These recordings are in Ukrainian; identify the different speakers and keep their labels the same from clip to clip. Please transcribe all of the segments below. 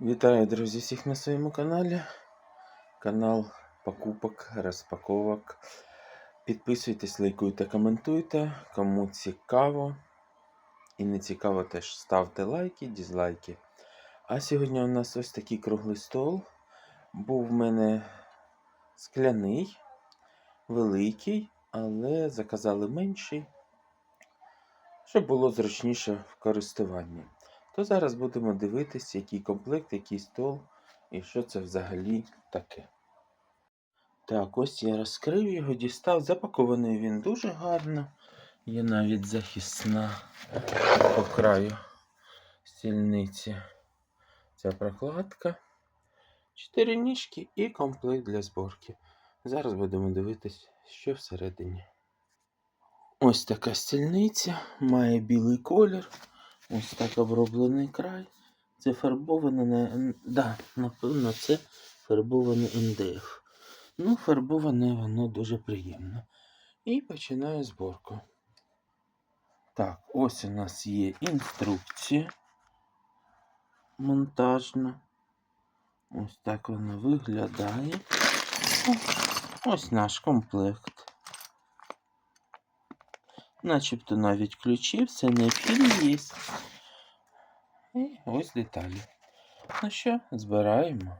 Speaker 1: Вітаю, друзі, всіх на своєму каналі. Канал покупок, розпаковок. Підписуйтесь, лайкуйте, коментуйте. Кому цікаво і не цікаво, теж ставте лайки, дізлайки. А сьогодні у нас ось такий круглий стол. Був в мене скляний, великий, але заказали менший, щоб було зручніше в користуванні. То зараз будемо дивитися, який комплект, який стол і що це взагалі таке. Так, ось я розкрив його, дістав. Запакований він дуже гарно. Є навіть захисна по краю стільниці. Ця прокладка. Чотири ніжки і комплект для зборки. Зараз будемо дивитись, що всередині. Ось така стільниця, має білий колір. Ось так оброблений край. Це фарбоване на. Да, напевно, це фарбоване МДФ. Ну, фарбоване воно дуже приємно. І починаю зборку. Так, ось у нас є інструкція монтажна. Ось так вона виглядає. Ось наш комплект. Начебто навіть ключі, все необхідне є. І ось деталі. Ну що, збираємо.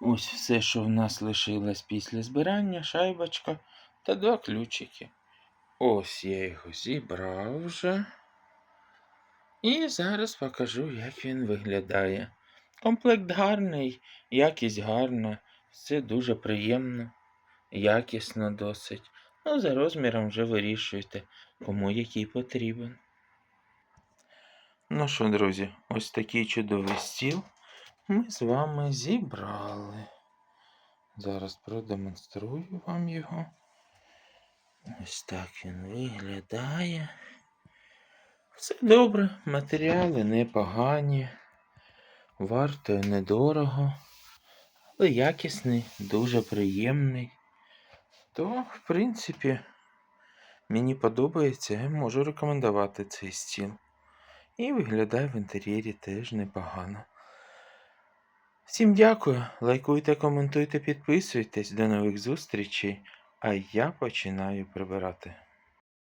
Speaker 1: Ось все, що в нас лишилось після збирання, шайбочка та два ключики. Ось я його зібрав вже. І зараз покажу, як він виглядає. Комплект гарний, якість гарна, все дуже приємно, якісно досить. Ну, за розміром вже вирішуйте, кому який потрібен. Ну що, друзі, ось такий чудовий стіл ми з вами зібрали. Зараз продемонструю вам його. Ось так він виглядає. Все добре, матеріали непогані, вартує недорого, але якісний, дуже приємний. То, в принципі, мені подобається, я можу рекомендувати цей стіл. І виглядає в інтер'єрі теж непогано. Всім дякую. Лайкуйте, коментуйте, підписуйтесь. До нових зустрічей. А я починаю прибирати.